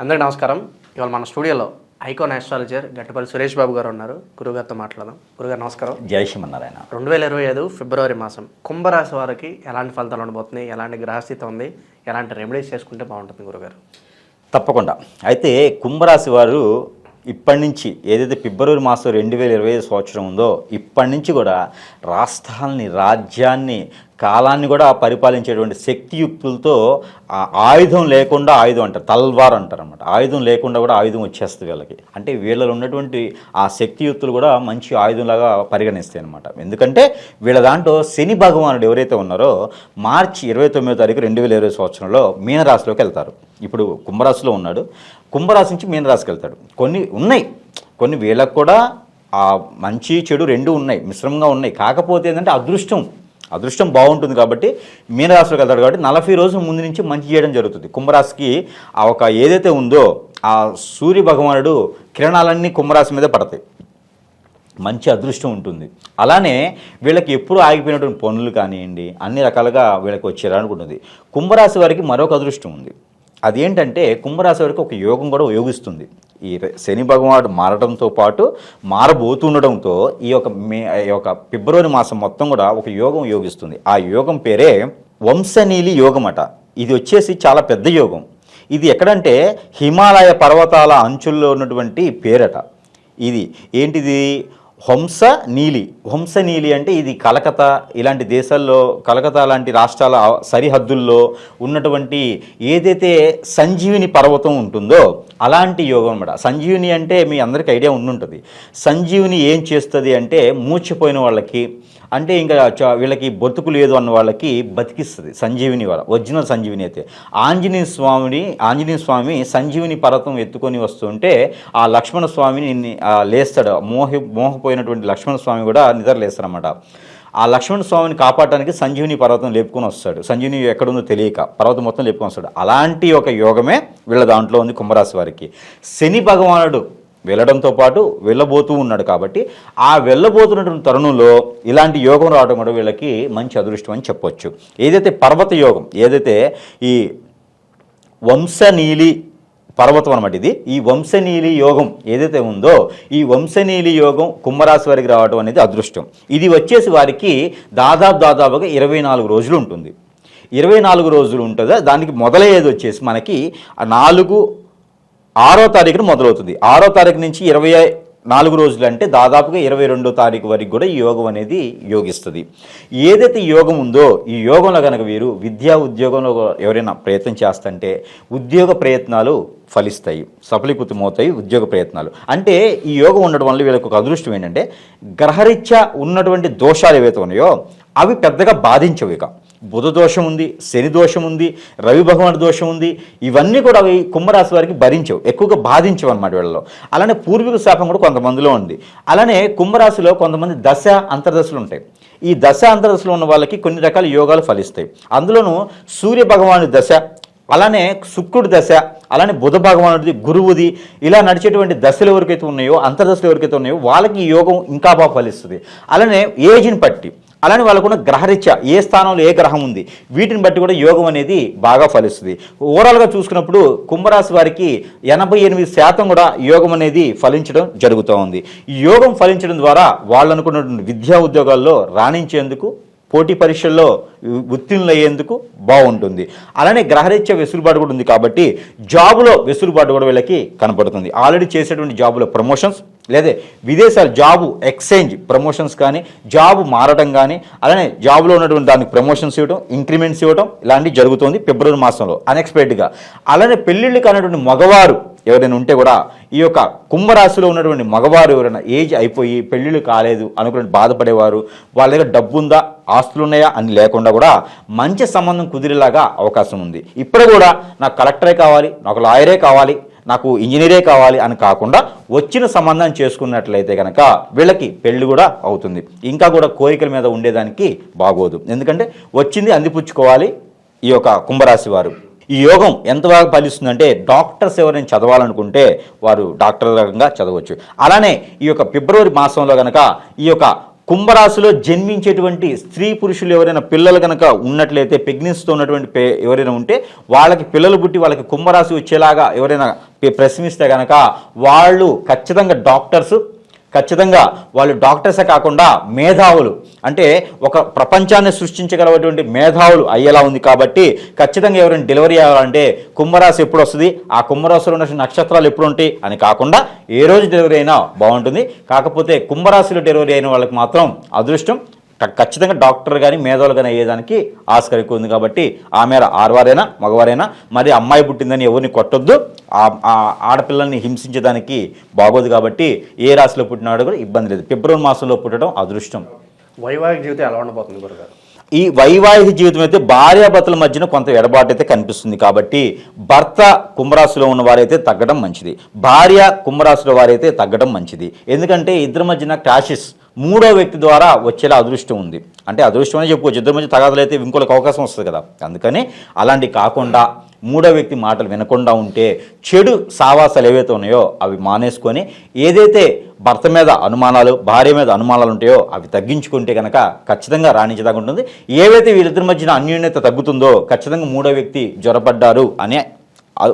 అందరికీ నమస్కారం. ఇవాళ మన స్టూడియోలో ఐకాన్ ఆస్ట్రాలజర్ గట్టపల్లి సురేష్ బాబు గారు ఉన్నారు. గురుగారితో మాట్లాడదాం. గురుగారు నమస్కారం. జై శ్రీమన్నారాయణ. రెండు వేల ఇరవై ఐదు ఫిబ్రవరి మాసం కుంభరాశి వారికి ఎలాంటి ఫలితాలు ఉండబోతున్నాయి? ఎలాంటి గ్రహస్థితి ఉంది? ఎలాంటి రెమెడీస్ చేసుకుంటే బాగుంటుంది గురుగారు తప్పకుండా. అయితే కుంభరాశి వారు ఇప్పటి నుంచి ఏదైతే ఫిబ్రవరి మాసం రెండు వేల ఇరవై ఐదు సంవత్సరం ఉందో ఇప్పటి నుంచి కూడా రాష్ట్రాలని రాజ్యాన్ని కాలాన్ని కూడా పరిపాలించేటువంటి శక్తియుక్తులతో ఆ ఆయుధం లేకుండా ఆయుధం అంటారు తల్వార్ అంటారు అనమాట ఆయుధం లేకుండా కూడా ఆయుధం వచ్చేస్తుంది వీళ్ళకి. అంటే వీళ్ళలో ఉన్నటువంటి ఆ శక్తియుక్తులు కూడా మంచి ఆయుధంలాగా పరిగణిస్తాయి అనమాట ఎందుకంటే వీళ్ళ దాంట్లో శని భగవానుడు ఎవరైతే ఉన్నారో మార్చి ఇరవై తొమ్మిదో తారీఖు రెండు వేల ఇరవై సంవత్సరంలో మీనరాశిలోకి వెళ్తారు. ఇప్పుడు కుంభరాశిలో ఉన్నాడు. కుంభరాశి నుంచి మీనరాశికి వెళ్తాడు. కొన్ని ఉన్నాయి. కొన్ని వీళ్ళకు కూడా ఆ మంచి చెడు రెండు ఉన్నాయి. మిశ్రమంగా ఉన్నాయి. కాకపోతే ఏంటంటే అదృష్టం. అదృష్టం బాగుంటుంది కాబట్టి మీనరాశిలోకి వెళ్తాడు కాబట్టి నలభై రోజుల ముందు నుంచి మంచి చేయడం జరుగుతుంది. కుంభరాశికి ఆ ఒక ఏదైతే ఉందో ఆ సూర్య భగవానుడు కిరణాలన్నీ కుంభరాశి మీద పడతాయి. మంచి అదృష్టం ఉంటుంది. అలానే వీళ్ళకి ఎప్పుడు ఆగిపోయినటువంటి పనులు కానివ్వండి అన్ని రకాలుగా వీళ్ళకి వచ్చేరానికి కుంభరాశి వారికి మరొక అదృష్టం ఉంది. అదేంటంటే కుంభరాశి వరకు ఒక యోగం కూడా యోగిస్తుంది ఈ శని భగవానుడు మారడంతో పాటు మారబోతుండడంతో ఈ యొక్క మే ఈ యొక్క ఫిబ్రవరి మాసం మొత్తం కూడా ఒక యోగం యోగిస్తుంది ఆ యోగం పేరే వంశనీలి యోగం అట ఇది వచ్చేసి చాలా పెద్ద యోగం. ఇది ఎక్కడంటే హిమాలయ పర్వతాల అంచుల్లో ఉన్నటువంటి పేరట. ఇది ఏంటిది? హంస నీలి. హంస నీలి అంటే ఇది కలకత్తా ఇలాంటి దేశాల్లో కలకత్తా లాంటి రాష్ట్రాల సరిహద్దుల్లో ఉన్నటువంటి ఏదైతే సంజీవిని పర్వతం ఉంటుందో అలాంటి యోగం అనమాట సంజీవిని అంటే మీ అందరికీ ఐడియా ఉండుంటుంది. సంజీవిని ఏం చేస్తుంది అంటే మూర్చిపోయిన వాళ్ళకి అంటే ఇంకా చ- వీళ్ళకి బతుకు లేదు అన్న వాళ్ళకి బతికిస్తుంది సంజీవిని వాళ్ళ ఒరిజినల్ సంజీవిని అయితే. ఆంజనేయ స్వామిని ఆంజనేయ స్వామి సంజీవిని పర్వతం ఎత్తుకొని వస్తుంటే ఆ లక్ష్మణ స్వామిని లేస్తాడు. మోహి మోహపోయినటువంటి లక్ష్మణ స్వామి కూడా నిద్ర లేస్తారన్నమాట. ఆ లక్ష్మణ స్వామిని కాపాడటానికి సంజీవిని పర్వతం లేపుకొని వస్తాడు. సంజీవిని ఎక్కడుందో తెలియక పర్వతం మొత్తం లేపుకొని వస్తాడు. అలాంటి ఒక యోగమే వీళ్ళ దాంట్లో ఉంది కుంభరాశి వారికి. శని భగవానుడు వెళ్ళడంతో పాటు వెళ్ళబోతూ ఉన్నాడు కాబట్టి ఆ వెళ్ళబోతున్నటువంటి తరుణంలో ఇలాంటి యోగం రావడం కూడా వీళ్ళకి మంచి అదృష్టం అని చెప్పొచ్చు. ఏదైతే పర్వత యోగం ఏదైతే ఈ వంశనీలి పర్వతం అనమాట ఇది ఈ వంశనీలి యోగం ఏదైతే ఉందో ఈ వంశనీలి యోగం కుంభరాశి వారికి రావడం అనేది అదృష్టం. ఇది వచ్చేసి వారికి దాదాపు దాదాపుగా ఇరవై నాలుగు రోజులు ఉంటుంది. ఇరవై నాలుగు రోజులు ఉంటుందా? దానికి మొదలయ్యేది వచ్చేసి మనకి నాలుగు ఆరో తారీఖున మొదలవుతుంది. ఆరో తారీఖు నుంచి ఇరవై నాలుగు రోజులు అంటే దాదాపుగా ఇరవై రెండో తారీఖు వరకు కూడా ఈ యోగం అనేది యోగిస్తుంది. ఏదైతే యోగం ఉందో ఈ యోగంలో కనుక వీరు విద్యా ఉద్యోగంలో ఎవరైనా ప్రయత్నం చేస్తుంటే ఉద్యోగ ప్రయత్నాలు ఫలిస్తాయి. సఫలీకృతమవుతాయి ఉద్యోగ ప్రయత్నాలు. అంటే ఈ యోగం ఉండడం వల్ల వీళ్ళకి ఒక అదృష్టం ఏంటంటే గ్రహరీత్యా ఉన్నటువంటి దోషాలు ఏవైతే ఉన్నాయో అవి పెద్దగా బాధించవు ఇక. బుధ దోషం ఉంది శని దోషం ఉంది రవి భగవాన్ దోషం ఉంది ఇవన్నీ కూడా అవి కుంభరాశి వారికి భరించవు ఎక్కువగా బాధించవు అనమాట వీళ్ళలో. అలానే పూర్వీకు శాపం కూడా కొంతమందిలో ఉంది. అలానే కుంభరాశిలో కొంతమంది దశ అంతర్దశలు ఉంటాయి. ఈ దశ అంతర్దశలు ఉన్న వాళ్ళకి కొన్ని రకాల యోగాలు ఫలిస్తాయి. అందులోనూ సూర్య భగవాను దశ అలానే శుక్రుడి దశ అలానే బుధ భగవానుడిది గురువుది ఇలా నడిచేటువంటి దశలు ఎవరికైతే ఉన్నాయో అంతర్దశలు ఎవరికైతే ఉన్నాయో వాళ్ళకి యోగం ఇంకా బాగా ఫలిస్తుంది. అలానే ఏజ్ని బట్టి అలానే వాళ్ళకున్న గ్రహరీత్యా ఏ స్థానంలో ఏ గ్రహం ఉంది వీటిని బట్టి కూడా యోగం అనేది బాగా ఫలిస్తుంది. ఓవరాల్గా చూసుకున్నప్పుడు కుంభరాశి వారికి ఎనభై ఎనిమిది శాతం కూడా యోగం అనేది ఫలించడం జరుగుతూ ఉంది ఈ యోగం ఫలించడం ద్వారా వాళ్ళు అనుకున్నటువంటి విద్యా ఉద్యోగాల్లో రాణించేందుకు పోటీ పరీక్షల్లో ఉత్తీర్ణులయ్యేందుకు బాగుంటుంది. అలానే గ్రహరీత్యా వెసులుబాటు కూడా ఉంది కాబట్టి జాబులో వెసులుబాటు కూడా వీళ్ళకి కనపడుతుంది. ఆల్రెడీ చేసేటువంటి జాబులో ప్రమోషన్స్ లేదా విదేశాలు జాబు ఎక్స్చేంజ్ ప్రమోషన్స్ కానీ జాబు మారడం కానీ అలానే జాబులో ఉన్నటువంటి దానికి ప్రమోషన్స్ ఇవ్వడం ఇంక్రిమెంట్స్ ఇవ్వడం ఇలాంటివి జరుగుతుంది ఫిబ్రవరి మాసంలో అన్ఎక్స్పెక్టెడ్గా అలానే పెళ్ళిళ్ళు కానటువంటి మగవారు ఎవరైనా ఉంటే కూడా ఈ యొక్క కుంభరాశిలో ఉన్నటువంటి మగవారు ఎవరైనా ఏజ్ అయిపోయి పెళ్ళిళ్ళు కాలేదు అనుకుని బాధపడేవారు వాళ్ళ దగ్గర డబ్బు ఉందా ఆస్తులు ఉన్నాయా అని లేకుండా కూడా మంచి సంబంధం కుదిరేలాగా అవకాశం ఉంది. ఇప్పుడు కూడా నాకు కలెక్టరే కావాలి నాకు లాయరే కావాలి నాకు ఇంజనీరే కావాలి అని కాకుండా వచ్చిన సంబంధం చేసుకున్నట్లయితే కనుక వీళ్ళకి పెళ్ళి కూడా అవుతుంది. ఇంకా కూడా కోరికల మీద ఉండేదానికి బాగోదు. ఎందుకంటే వచ్చింది అందిపుచ్చుకోవాలి ఈ యొక్క కుంభరాశి వారు. ఈ యోగం ఎంత బాగా ఫలిస్తుందంటే డాక్టర్స్ ఎవరైనా చదవాలనుకుంటే వారు డాక్టర్ రకంగా చదవచ్చు. అలానే ఈ యొక్క ఫిబ్రవరి మాసంలో కనుక ఈ యొక్క కుంభరాశిలో జన్మించేటువంటి స్త్రీ పురుషులు ఎవరైనా పిల్లలు కనుక ఉన్నట్లయితే పెగ్నిస్తో ఉన్నటువంటి పే ఎవరైనా ఉంటే వాళ్ళకి పిల్లలు పుట్టి వాళ్ళకి కుంభరాశి వచ్చేలాగా ఎవరైనా ప్రశ్నిస్తే కనుక వాళ్ళు ఖచ్చితంగా డాక్టర్స్ ఖచ్చితంగా వాళ్ళు డాక్టర్సే కాకుండా మేధావులు. అంటే ఒక ప్రపంచాన్ని సృష్టించగలటువంటి మేధావులు అయ్యేలా ఉంది కాబట్టి ఖచ్చితంగా ఎవరైనా డెలివరీ అవ్వాలంటే కుంభరాశి ఎప్పుడు వస్తుంది? ఆ కుంభరాశిలో ఉన్న నక్షత్రాలు ఎప్పుడు ఉంటాయి? అని కాకుండా ఏ రోజు డెలివరీ అయినా బాగుంటుంది. కాకపోతే కుంభరాశిలో డెలివరీ అయిన వాళ్ళకి మాత్రం అదృష్టం ఖచ్చితంగా డాక్టర్ కానీ మేధావులు కానీ అయ్యేదానికి ఆస్కారం ఎక్కువ ఉంది కాబట్టి ఆ మేర ఆడవారైనా మగవారైనా మరి అమ్మాయి పుట్టిందని ఎవరిని కొట్టొద్దు. ఆ ఆడపిల్లల్ని హింసించడానికి బాగోదు కాబట్టి ఏ రాశిలో పుట్టినాడో కూడా ఇబ్బంది లేదు. ఫిబ్రవరి మాసంలో పుట్టడం అదృష్టం. వైవాహిక జీవితం ఎలా ఉండబోతుంది గురుగారు? ఈ వైవాహిక జీవితం అయితే భార్యాభర్తల మధ్యన కొంత ఎడబాటు అయితే కనిపిస్తుంది కాబట్టి భర్త కుంభరాశిలో ఉన్న వారైతే తగ్గడం మంచిది. భార్య కుంభరాశిలో వారైతే తగ్గడం మంచిది. ఎందుకంటే ఇద్దరి మధ్యన క్లాషెస్ మూడో వ్యక్తి ద్వారా వచ్చేలా అదృష్టం ఉంది. అంటే అదృష్టం అని చెప్పుకోవచ్చు. ఇద్దరు మధ్య తగాదలు అయితే ఇంకోళ్ళకి అవకాశం వస్తుంది కదా. అందుకని అలాంటి కాకుండా మూడో వ్యక్తి మాటలు వినకుండా ఉంటే చెడు సావాసాలు ఏవైతే ఉన్నాయో అవి మానేసుకొని ఏదైతే భర్త మీద అనుమానాలు భార్య మీద అనుమానాలు ఉంటాయో అవి తగ్గించుకుంటే కనుక ఖచ్చితంగా రాణించదాకా ఉంటుంది. ఏవైతే వీళ్ళిద్దరి మధ్యన అన్యోన్యత తగ్గుతుందో ఖచ్చితంగా మూడో వ్యక్తి జ్వరపడ్డారు అనే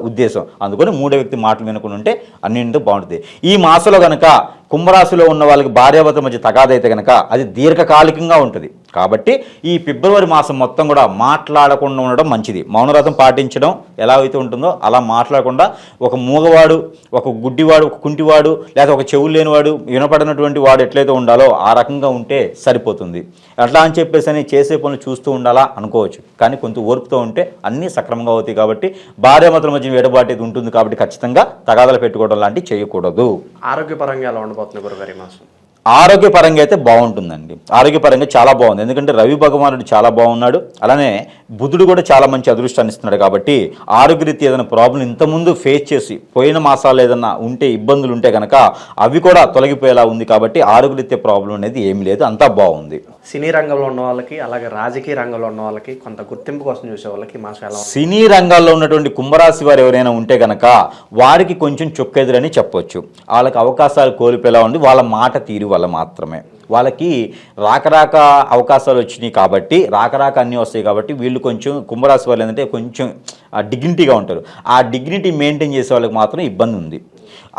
ఉద్దేశం. అందుకని మూడో వ్యక్తి మాటలు వినకుండా ఉంటే అన్నింటితో బాగుంటుంది. ఈ మాసంలో కనుక కుంభరాశిలో ఉన్న వాళ్ళకి భార్యాభర్త మధ్య తగాదైతే కనుక అది దీర్ఘకాలికంగా ఉంటుంది. కాబట్టి ఈ ఫిబ్రవరి మాసం మొత్తం కూడా మాట్లాడకుండా ఉండడం మంచిది. మౌనరథం పాటించడం ఎలా అయితే ఉంటుందో అలా మాట్లాడకుండా ఒక మూగవాడు ఒక గుడ్డివాడు ఒక కుంటివాడు లేదా ఒక చెవులు లేనివాడు వినపడినటువంటి వాడు ఎట్లయితే ఉండాలో ఆ రకంగా ఉంటే సరిపోతుంది. అట్లా అని చెప్పేసి అని చేసే పనులు చూస్తూ ఉండాలా అనుకోవచ్చు. కానీ కొంత ఓర్పుతో ఉంటే అన్నీ సక్రమంగా అవుతాయి కాబట్టి భార్యాభర్తల మధ్య వేడబాటేది ఉంటుంది కాబట్టి ఖచ్చితంగా తగాదాలు పెట్టుకోవడం లాంటివి చేయకూడదు. ఆరోగ్యపరంగా ఎలా ఉండదు? ఉండబోతుంది గురుగారు ఈ మాసం. ఆరోగ్యపరంగా అయితే బాగుంటుందండి. ఆరోగ్యపరంగా చాలా బాగుంది. ఎందుకంటే రవి భగవానుడు చాలా బాగున్నాడు. అలానే బుధుడు కూడా చాలా మంచి అదృష్టాన్ని ఇస్తున్నాడు కాబట్టి ఆరోగ్యరీత్యా ఏదైనా ప్రాబ్లం ఇంతకుముందు ఫేస్ చేసి పోయిన మాసాలు ఏదైనా ఉంటే ఇబ్బందులు ఉంటే కనుక అవి కూడా తొలగిపోయేలా ఉంది కాబట్టి ఆరోగ్యరీత్యా ప్రాబ్లం అనేది ఏమీ లేదు అంతా బాగుంది. సినీ రంగంలో ఉన్న వాళ్ళకి అలాగే రాజకీయ రంగంలో ఉన్న వాళ్ళకి కొంత గుర్తింపు కోసం చూసే వాళ్ళకి ఈ మాసం ఎలా ఉంది? సినీ రంగాల్లో ఉన్నటువంటి కుంభరాశి వారు ఎవరైనా ఉంటే కనుక వారికి కొంచెం చొక్కెదురని చెప్పొచ్చు. వాళ్ళకి అవకాశాలు కోల్పోయేలా ఉంది వాళ్ళ మాట తీరు వల్ల మాత్రమే. వాళ్ళకి రాకరాక అవకాశాలు వచ్చినాయి కాబట్టి రాకరాక అన్నీ వస్తాయి కాబట్టి వీళ్ళు కొంచెం కుంభరాశి వాళ్ళు ఏంటంటే కొంచెం డిగ్నిటీగా ఉంటారు. ఆ డిగ్నిటీ మెయింటైన్ చేసే వాళ్ళకి మాత్రం ఇబ్బంది ఉంది.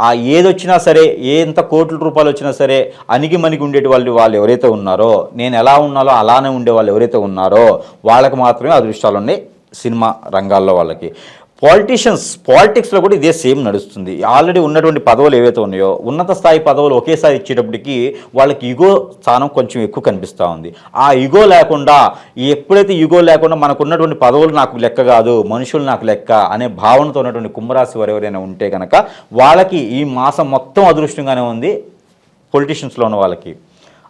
ఆ ఏదొచ్చినా సరే ఏ ఎంత కోట్ల రూపాయలు వచ్చినా సరే అణిగి మణిగి ఉండేటి వాళ్ళు వాళ్ళు ఎవరైతే ఉన్నారో నేను ఎలా ఉన్నాలో అలానే ఉండే వాళ్ళు ఎవరైతే ఉన్నారో వాళ్ళకి మాత్రమే అదృష్టాలు ఉన్నాయి సినిమా రంగాల్లో వాళ్ళకి. పాలిటీషియన్స్ పాలిటిక్స్లో కూడా ఇదే సేమ్ నడుస్తుంది. ఆల్రెడీ ఉన్నటువంటి పదవులు ఏవైతే ఉన్నాయో ఉన్నత స్థాయి పదవులు ఒకేసారి ఇచ్చేటప్పటికి వాళ్ళకి ఇగో స్థానం కొంచెం ఎక్కువ కనిపిస్తూ ఉంది. ఆ ఇగో లేకుండా ఎప్పుడైతే ఇగో లేకుండా మనకు ఉన్నటువంటి పదవులు నాకు లెక్క కాదు మనుషులు నాకు లెక్క అనే భావనతో ఉన్నటువంటి కుంభరాశి వారు ఎవరైనా ఉంటే కనుక వాళ్ళకి ఈ మాసం మొత్తం అదృష్టంగానే ఉంది పొలిటీషియన్స్లో ఉన్న వాళ్ళకి.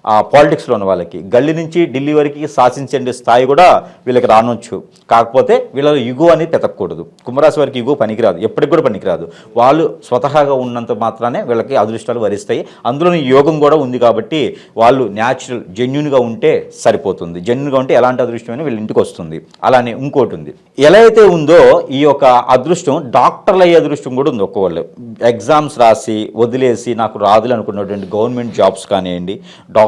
పాలిటిక్స్లో ఉన్న వాళ్ళకి గల్లీ నుంచి ఢిల్లీ వరకు శాసించండి స్థాయి కూడా వీళ్ళకి రానొచ్చు. కాకపోతే వీళ్ళలో ఇగు అనేది పెతకూడదు కుంభరాశి వారికి ఇగు పనికిరాదు. ఎప్పటికి కూడా పనికిరాదు. వాళ్ళు స్వతహాగా ఉన్నంత మాత్రానే వీళ్ళకి అదృష్టాలు వరిస్తాయి. అందులోని యోగం కూడా ఉంది కాబట్టి వాళ్ళు న్యాచురల్ జెన్యున్గా ఉంటే సరిపోతుంది. జెన్యున్గా ఉంటే ఎలాంటి అదృష్టమైనా వీళ్ళ ఇంటికి వస్తుంది. అలానే ఇంకోటి ఉంది. ఎలా అయితే ఉందో ఈ యొక్క అదృష్టం డాక్టర్లు అయ్యే అదృష్టం కూడా ఉంది ఒక్కోళ్ళు. ఎగ్జామ్స్ రాసి వదిలేసి నాకు రాదులు అనుకున్నటువంటి గవర్నమెంట్ జాబ్స్ కానివ్వండి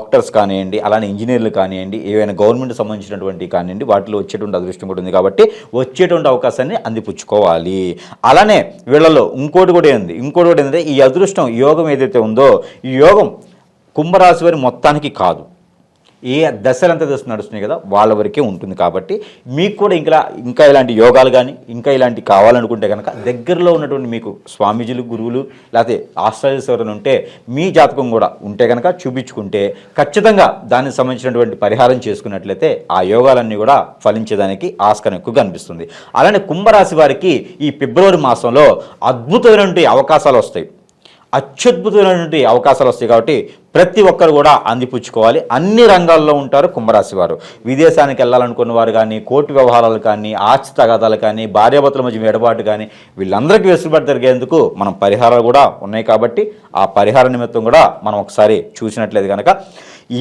డాక్టర్స్ కానివ్వండి అలానే ఇంజనీర్లు కానివ్వండి ఏవైనా గవర్నమెంట్ సంబంధించినటువంటి కానివ్వండి వాటిలో వచ్చేటువంటి అదృష్టం కూడా ఉంది కాబట్టి వచ్చేటువంటి అవకాశాన్ని అందిపుచ్చుకోవాలి. అలానే వీళ్ళలో ఇంకోటి కూడా ఏంది? ఇంకోటి కూడా ఏంటంటే ఈ అదృష్టం యోగం ఏదైతే ఉందో ఈ యోగం కుంభరాశి వారి మొత్తానికి కాదు. ఏ దశలు దశ నడుస్తున్నాయి కదా వాళ్ళ వరకే ఉంటుంది కాబట్టి మీకు కూడా ఇంకా ఇంకా ఇలాంటి యోగాలు కానీ ఇంకా ఇలాంటి కావాలనుకుంటే కనుక దగ్గరలో ఉన్నటువంటి మీకు స్వామీజీలు గురువులు లేకపోతే ఆస్ట్రాలజీస్ ఎవరైనా ఉంటే మీ జాతకం కూడా ఉంటే కనుక చూపించుకుంటే ఖచ్చితంగా దానికి సంబంధించినటువంటి పరిహారం చేసుకున్నట్లయితే ఆ యోగాలన్నీ కూడా ఫలించేదానికి ఆస్కారం ఎక్కువగా అనిపిస్తుంది అలానే కుంభరాశి వారికి ఈ ఫిబ్రవరి మాసంలో అద్భుతమైనటువంటి అవకాశాలు వస్తాయి. అత్యద్భుతమైనటువంటి అవకాశాలు వస్తాయి కాబట్టి ప్రతి ఒక్కరు కూడా అందిపుచ్చుకోవాలి. అన్ని రంగాల్లో ఉంటారు కుంభరాశి వారు. విదేశానికి వెళ్ళాలనుకున్న వారు కానీ కోర్టు వ్యవహారాలు కానీ ఆస్తి తగాదాలు కానీ భార్యాభర్తల మధ్య ఎడబాటు కానీ వీళ్ళందరికీ వెసులుబాటు జరిగేందుకు మనం పరిహారాలు కూడా ఉన్నాయి కాబట్టి ఆ పరిహార నిమిత్తం కూడా మనం ఒకసారి చూసినట్లేదు కనుక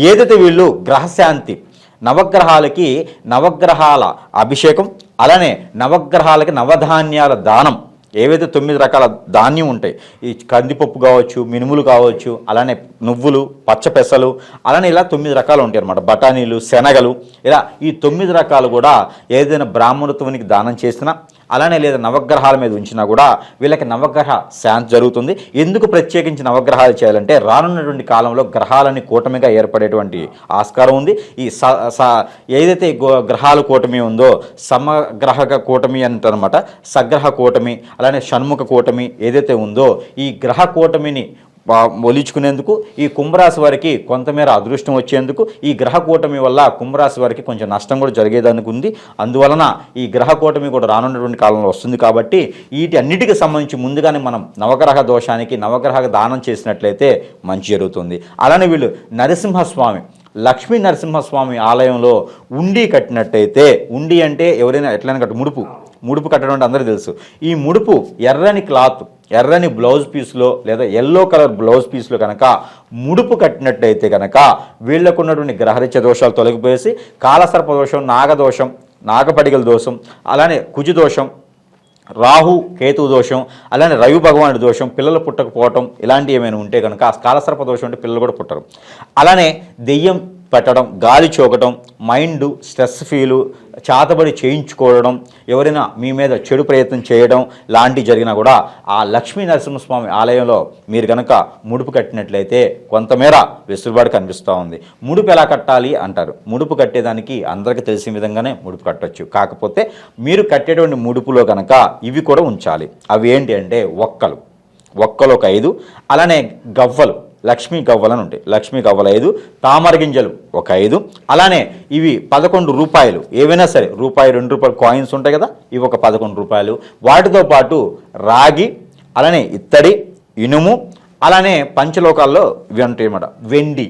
ఏదైతే వీళ్ళు గ్రహశాంతి నవగ్రహాలకి నవగ్రహాల అభిషేకం అలానే నవగ్రహాలకి నవధాన్యాల దానం ఏవైతే తొమ్మిది రకాల ధాన్యం ఉంటాయి ఈ కందిపప్పు కావచ్చు మినుములు కావచ్చు అలానే నువ్వులు పచ్చ పెసలు అలానే ఇలా తొమ్మిది రకాలు ఉంటాయి అనమాట బఠానీలు శనగలు ఇలా ఈ తొమ్మిది రకాలు కూడా ఏదైనా బ్రాహ్మణత్వానికి దానం చేసినా అలానే లేదా నవగ్రహాల మీద ఉంచినా కూడా వీళ్ళకి నవగ్రహ శాంతి జరుగుతుంది. ఎందుకు ప్రత్యేకించి నవగ్రహాలు చేయాలంటే రానున్నటువంటి కాలంలో గ్రహాలని కూటమిగా ఏర్పడేటువంటి ఆస్కారం ఉంది. ఈ స స- ఏదైతే గో- గ్రహాల కూటమి ఉందో సమగ్రహక కూటమి అంటారనమాట సగ్రహ కూటమి అలానే షణ్ముఖ కూటమి ఏదైతే ఉందో ఈ గ్రహ కూటమిని ఒలిచుకునేందుకు ఈ కుంభరాశి వారికి కొంతమేర అదృష్టం వచ్చేందుకు ఈ గ్రహ కూటమి వల్ల కుంభరాశి వారికి కొంచెం నష్టం కూడా జరిగేదానికి ఉంది. అందువలన ఈ గ్రహ కూటమి కూడా రానున్నటువంటి కాలంలో వస్తుంది కాబట్టి వీటి అన్నిటికి సంబంధించి ముందుగానే మనం నవగ్రహ దోషానికి నవగ్రహ దానం చేసినట్లయితే మంచి జరుగుతుంది. అలానే వీళ్ళు నరసింహస్వామి లక్ష్మీ నరసింహస్వామి ఆలయంలో ఉండి కట్టినట్టయితే ఉండి అంటే ఎవరైనా ఎట్లయినా కట్టు ముడుపు. ముడుపు కట్టడం అంటే అందరికీ తెలుసు. ఈ ముడుపు ఎర్రని క్లాత్ ఎర్రని బ్లౌజ్ పీస్లో లేదా ఎల్లో కలర్ బ్లౌజ్ పీస్లో కనుక ముడుపు కట్టినట్టయితే కనుక వీళ్ళకు ఉన్నటువంటి గ్రహరీత్య దోషాలు తొలగిపోయేసి కాలసర్ప దోషం నాగదోషం నాగపడిగల దోషం అలానే కుజు దోషం రాహు కేతు దోషం అలానే రవి భగవానుడి దోషం పిల్లలు పుట్టకపోవటం ఇలాంటివి ఏమైనా ఉంటే కనుక ఆ కాలసర్ప దోషం అంటే పిల్లలు కూడా పుట్టరు. అలానే దెయ్యం పెట్టడం గాలి చోకటం మైండ్ స్ట్రెస్ ఫీలు చాతబడి చేయించుకోవడం ఎవరైనా మీ మీద చెడు ప్రయత్నం చేయడం లాంటివి జరిగినా కూడా ఆ లక్ష్మీ నరసింహస్వామి ఆలయంలో మీరు కనుక ముడుపు కట్టినట్లయితే కొంతమేర వెసులుబాటు కనిపిస్తూ ఉంది. ముడుపు ఎలా కట్టాలి అంటారు. ముడుపు కట్టేదానికి అందరికీ తెలిసిన విధంగానే ముడుపు కట్టొచ్చు. కాకపోతే మీరు కట్టేటువంటి ముడుపులో కనుక ఇవి కూడా ఉంచాలి. అవి ఏంటి అంటే ఒక్కలు. ఒక్కలు ఒక ఐదు. అలానే గవ్వలు. లక్ష్మీ గవ్వలను ఉంటాయి. లక్ష్మీ గవ్వలు ఐదు తామర గింజలు ఒక ఐదు. అలానే ఇవి పదకొండు రూపాయలు. ఏవైనా సరే రూపాయి రెండు రూపాయలు కాయిన్స్ ఉంటాయి కదా ఇవి ఒక పదకొండు రూపాయలు. వాటితో పాటు రాగి అలానే ఇత్తడి ఇనుము అలానే పంచలోకాల్లో ఇవి ఉంటాయి అన్నమాట వెండి.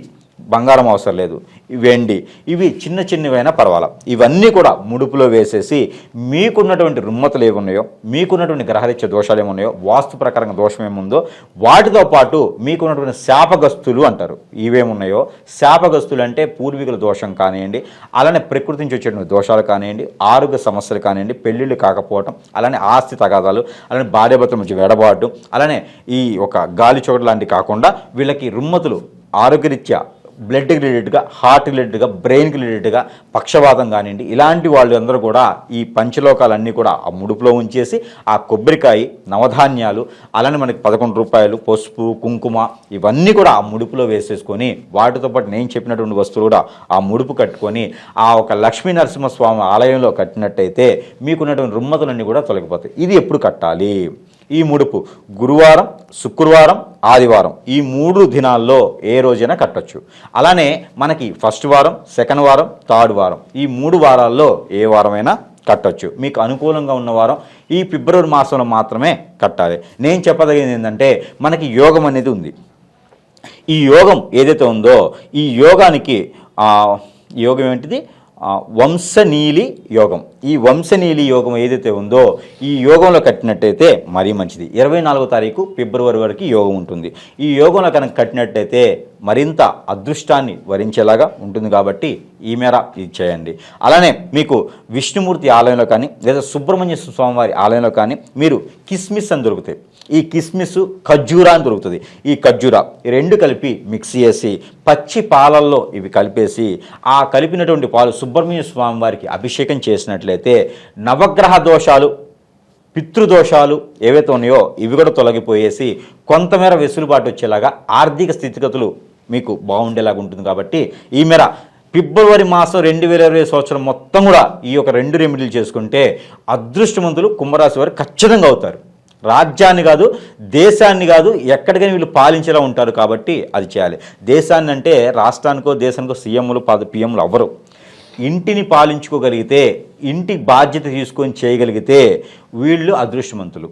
బంగారం అవసరం లేదు. వెండి ఇవి చిన్న చిన్నవైనా పర్వాలా? ఇవన్నీ కూడా ముడుపులో వేసేసి మీకున్నటువంటి రుమ్మతులు ఏమున్నాయో మీకున్నటువంటి గ్రహరీత్య దోషాలు ఏమున్నాయో వాస్తు ప్రకారంగా దోషం ఏముందో వాటితో పాటు మీకున్నటువంటి శాపగస్తులు అంటారు. ఇవేమున్నాయో? శాపగస్తులు అంటే పూర్వీకుల దోషం కానివ్వండి అలానే ప్రకృతి నుంచి వచ్చేటువంటి దోషాలు కానివ్వండి ఆరోగ్య సమస్యలు కానివ్వండి పెళ్ళిళ్ళు కాకపోవటం అలానే ఆస్తి తగాదాలు అలానే భార్యాభర్తల మధ్య వెడబాటు అలానే ఈ ఒక గాలి చోటు లాంటివి కాకుండా వీళ్ళకి రుమ్మతులు ఆరోగ్యరీత్యా బ్లడ్ రిలేటెడ్గా హార్ట్ రిలేటెడ్గా బ్రెయిన్కి రిలేటెడ్గా పక్షవాతం కానివ్వండి ఇలాంటి వాళ్ళు అందరూ కూడా ఈ పంచలోకాలన్నీ కూడా ఆ ముడుపులో ఉంచేసి ఆ కొబ్బరికాయ నవధాన్యాలు అలానే మనకి పదకొండు రూపాయలు పసుపు కుంకుమ ఇవన్నీ కూడా ఆ ముడుపులో వేసేసుకొని వాటితో పాటు నేను చెప్పినటువంటి వస్తువులు కూడా ఆ ముడుపు కట్టుకొని ఆ ఒక లక్ష్మీ నరసింహస్వామి ఆలయంలో కట్టినట్టయితే మీకున్నటువంటి రుమ్మతులన్నీ కూడా తొలగిపోతాయి. ఇది ఎప్పుడు కట్టాలి? ఈ ముడుపు గురువారం శుక్రవారం ఆదివారం ఈ మూడు దినాల్లో ఏ రోజైనా కట్టొచ్చు. అలానే మనకి ఫస్ట్ వారం సెకండ్ వారం థర్డ్ వారం ఈ మూడు వారాల్లో ఏ వారమైనా కట్టొచ్చు. మీకు అనుకూలంగా ఉన్న వారం ఈ ఫిబ్రవరి మాసంలో మాత్రమే కట్టాలి. నేను చెప్పదగింది ఏంటంటే మనకి యోగం అనేది ఉంది. ఈ యోగం ఏదైతే ఉందో ఈ యోగానికి యోగం ఏంటిది? వంశనీలి యోగం. ఈ వంశనీలి యోగం ఏదైతే ఉందో ఈ యోగంలో కట్టినట్టయితే మరీ మంచిది. ఇరవై నాలుగో తారీఖు ఫిబ్రవరి వరకు యోగం ఉంటుంది. ఈ యోగంలో కనుక కట్టినట్టయితే మరింత అదృష్టాన్ని వరించేలాగా ఉంటుంది కాబట్టి ఈ మేర ఇది చేయండి. అలానే మీకు విష్ణుమూర్తి ఆలయంలో కానీ లేదా సుబ్రహ్మణ్య స్వామివారి ఆలయంలో కానీ మీరు కిస్మిస్ అని దొరుకుతాయి. ఈ కిస్మిస్ ఖర్జూరా అని దొరుకుతుంది. ఈ ఖర్జూరా ఈ రెండు కలిపి మిక్స్ చేసి పచ్చి పాలల్లో ఇవి కలిపేసి ఆ కలిపినటువంటి పాలు సుబ్రహ్మణ్య స్వామి వారికి అభిషేకం చేసినట్లయితే నవగ్రహ దోషాలు పితృదోషాలు ఏవైతే ఉన్నాయో ఇవి కూడా తొలగిపోయేసి కొంతమేర వెసులుబాటు వచ్చేలాగా ఆర్థిక స్థితిగతులు మీకు బాగుండేలాగా ఉంటుంది కాబట్టి ఈ మేర ఫిబ్రవరి మాసం రెండు వేల ఇరవై సంవత్సరం మొత్తం కూడా ఈ యొక్క రెండు రెమెడీలు చేసుకుంటే అదృష్టవంతులు కుంభరాశి వారు ఖచ్చితంగా అవుతారు. రాజ్యాన్ని కాదు దేశాన్ని కాదు ఎక్కడికైనా వీళ్ళు పాలించేలా ఉంటారు కాబట్టి అది చేయాలి. దేశాన్ని అంటే రాష్ట్రానికో దేశానికో సీఎంలు పద పిఎంలు అవ్వరు. ఇంటిని పాలించుకోగలిగితే ఇంటి బాధ్యత తీసుకొని చేయగలిగితే వీళ్ళు అదృష్టవంతులు.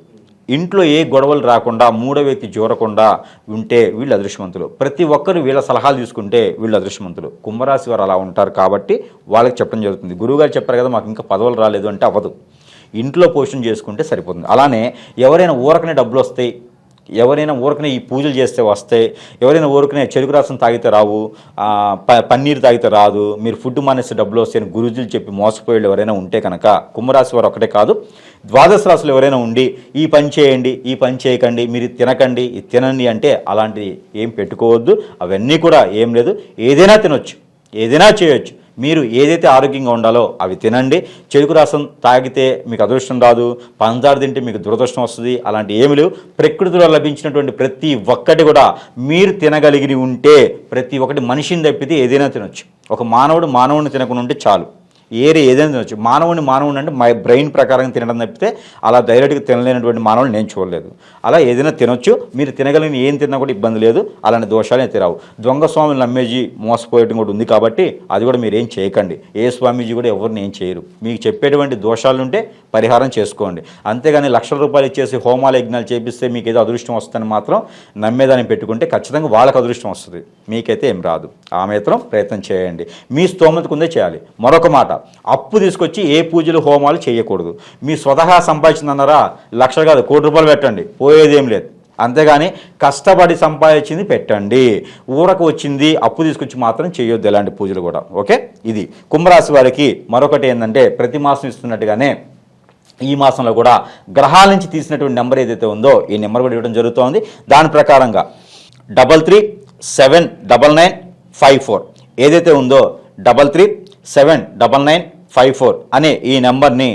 ఇంట్లో ఏ గొడవలు రాకుండా మూడో వ్యక్తి జోరకుండా ఉంటే వీళ్ళు అదృష్టవంతులు. ప్రతి ఒక్కరు వీళ్ళ సలహాలు తీసుకుంటే వీళ్ళు అదృష్టవంతులు. కుంభరాశి వారు అలా ఉంటారు కాబట్టి వాళ్ళకి చెప్పడం జరుగుతుంది. గురువుగారు చెప్పారు కదా మాకు ఇంకా పదవులు రాలేదు అంటే అవ్వదు. ఇంట్లో పోషణ చేసుకుంటే సరిపోతుంది. అలానే ఎవరైనా ఊరకనే డబ్బులు వస్తాయి ఎవరైనా ఊరకనే ఈ పూజలు చేస్తే వస్తాయి ఎవరైనా ఊరకనే చెరుకు రసం తాగితే రావు ప పన్నీరు తాగితే రాదు మీరు ఫుడ్ మానేస్తే డబ్బులు వస్తాయని గురుజులు చెప్పి మోసపోయేళ్ళు ఎవరైనా ఉంటే కనుక కుంభరాశి వారు ఒకటే కాదు ద్వాదశ రాశులు ఎవరైనా ఉండి ఈ పని చేయండి ఈ పని చేయకండి మీరు తినకండి ఇది తినండి అంటే అలాంటిది ఏం పెట్టుకోవద్దు అవన్నీ కూడా ఏం లేదు ఏదైనా తినొచ్చు ఏదైనా చేయొచ్చు. మీరు ఏదైతే ఆరోగ్యంగా ఉండాలో అవి తినండి. చెరుకు రసం తాగితే మీకు అదృష్టం రాదు. పంచదార తింటే మీకు దురదృష్టం వస్తుంది. అలాంటి ఏమి లేవు. ప్రకృతిలో లభించినటువంటి ప్రతి ఒక్కటి కూడా మీరు తినగలిగి ఉంటే ప్రతి ఒక్కటి మనిషిని తప్పితే ఏదైనా తినొచ్చు. ఒక మానవుడు మానవుడిని తినకుండా ఉంటే చాలు. ఏరే ఏదైనా తినొచ్చు. మానవుని మానవుని అంటే మై బ్రెయిన్ ప్రకారం తినడం తప్పితే అలా డైరెక్ట్గా తినలేనటువంటి మానవుని నేను చూడలేదు. అలా ఏదైనా తినొచ్చు. మీరు తినగలిగిన ఏం తిన్నా కూడా ఇబ్బంది లేదు. అలాంటి దోషాలు అయితే రావు దొంగ స్వామిని నమ్మేజీ మోసపోయడం కూడా ఉంది కాబట్టి అది కూడా మీరు ఏం చేయకండి. ఏ స్వామీజీ కూడా ఎవరిని ఏం చేయరు. మీకు చెప్పేటువంటి దోషాలు ఉంటే పరిహారం చేసుకోండి. అంతేగాని లక్షల రూపాయలు ఇచ్చేసి హోమాల యజ్ఞాలు చేపిస్తే మీకు ఏదో అదృష్టం వస్తుందని మాత్రం నమ్మేదాన్ని పెట్టుకుంటే ఖచ్చితంగా వాళ్ళకి అదృష్టం వస్తుంది. మీకైతే ఏం రాదు. ఆ మాత్రం ప్రయత్నం చేయండి. మీ స్తోమతకు ఉందే చేయాలి. మరొక మాట. అప్పు తీసుకొచ్చి ఏ పూజలు హోమాలు చేయకూడదు. మీ స్వతహా సంపాదించిందన్నారా? లక్షలు కాదు కోటి రూపాయలు పెట్టండి. పోయేదేం లేదు. అంతేగాని కష్టపడి సంపాదించింది పెట్టండి. ఊరకు వచ్చింది అప్పు తీసుకొచ్చి మాత్రం చేయొద్దు ఎలాంటి పూజలు కూడా. ఓకే? ఇది. కుంభరాశి వారికి మరొకటి ఏంటంటే ప్రతి మాసం ఇస్తున్నట్టుగానే ఈ మాసంలో కూడా గ్రహాల నుంచి తీసినటువంటి నెంబర్ ఏదైతే ఉందో ఈ నెంబర్ కూడా ఇవ్వడం జరుగుతోంది. దాని ప్రకారంగా double three seven double nine five four ఏదైతే ఉందో double three seven double nine five four అనే ఈ నెంబర్ని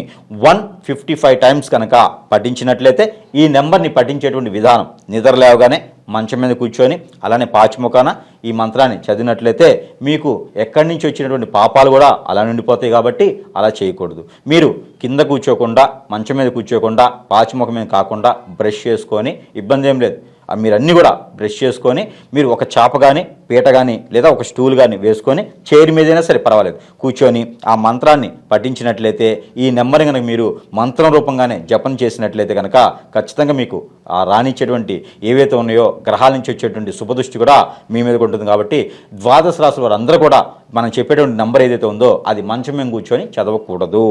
వన్ ఫిఫ్టీ ఫైవ్ టైమ్స్ కనుక పఠించినట్లయితే ఈ నెంబర్ని పఠించేటువంటి విధానం నిద్ర లేవగానే మంచం మీద కూర్చొని అలానే పాచిముఖాన ఈ మంత్రాన్ని చదివినట్లయితే మీకు ఎక్కడి నుంచి వచ్చినటువంటి పాపాలు కూడా అలా నిండిపోతాయి కాబట్టి అలా చేయకూడదు. మీరు కింద కూర్చోకుండా మంచం మీద కూర్చోకుండా పాచిముఖం మీద కాకుండా బ్రష్ చేసుకొని ఇబ్బంది ఏం లేదు. మీరు అన్నీ కూడా బ్రష్ చేసుకొని మీరు ఒక చాప కానీ పీట కానీ లేదా ఒక స్టూల్ కానీ వేసుకొని చైర్ మీదైనా సరే పర్వాలేదు. కూర్చొని ఆ మంత్రాన్ని పఠించినట్లయితే ఈ నెంబర్ని కనుక మీరు మంత్రం రూపంగానే జపం చేసినట్లయితే కనుక ఖచ్చితంగా మీకు ఆ రాణించేటువంటి ఏవైతే ఉన్నాయో గ్రహాల నుంచి వచ్చేటువంటి శుభదృష్టి కూడా మీ మీద ఉంటుంది కాబట్టి ద్వాదశ రాశుల వారందరూ కూడా మనం చెప్పేటువంటి నంబర్ ఏదైతే ఉందో అది మంచం మేము కూర్చొని చదవకూడదు.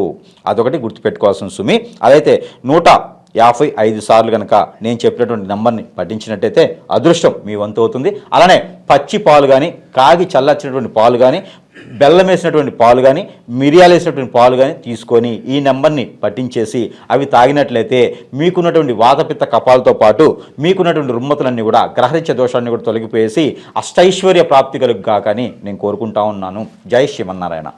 అదొకటి గుర్తుపెట్టుకోవాల్సిన సుమి. అదైతే నూట యాభై ఐదు సార్లు కనుక నేను చెప్పినటువంటి నెంబర్ని పఠించినట్టయితే అదృష్టం మీ వంతు అవుతుంది. అలానే పచ్చి పాలు కానీ కాగి చల్లార్చినటువంటి పాలు కానీ బెల్లం వేసినటువంటి పాలు కానీ మిరియాలు వేసినటువంటి పాలు కానీ తీసుకొని ఈ నెంబర్ని పట్టించేసి అవి తాగినట్లయితే మీకున్నటువంటి వాతపిత్త కపాలతో పాటు మీకున్నటువంటి రుమ్మతులన్నీ కూడా గ్రహరిత్య దోషాన్ని కూడా తొలగిపోయేసి అష్టైశ్వర్య ప్రాప్తి కలుగు కాకని నేను కోరుకుంటా ఉన్నాను. జై శ్రీమన్నారాయణ.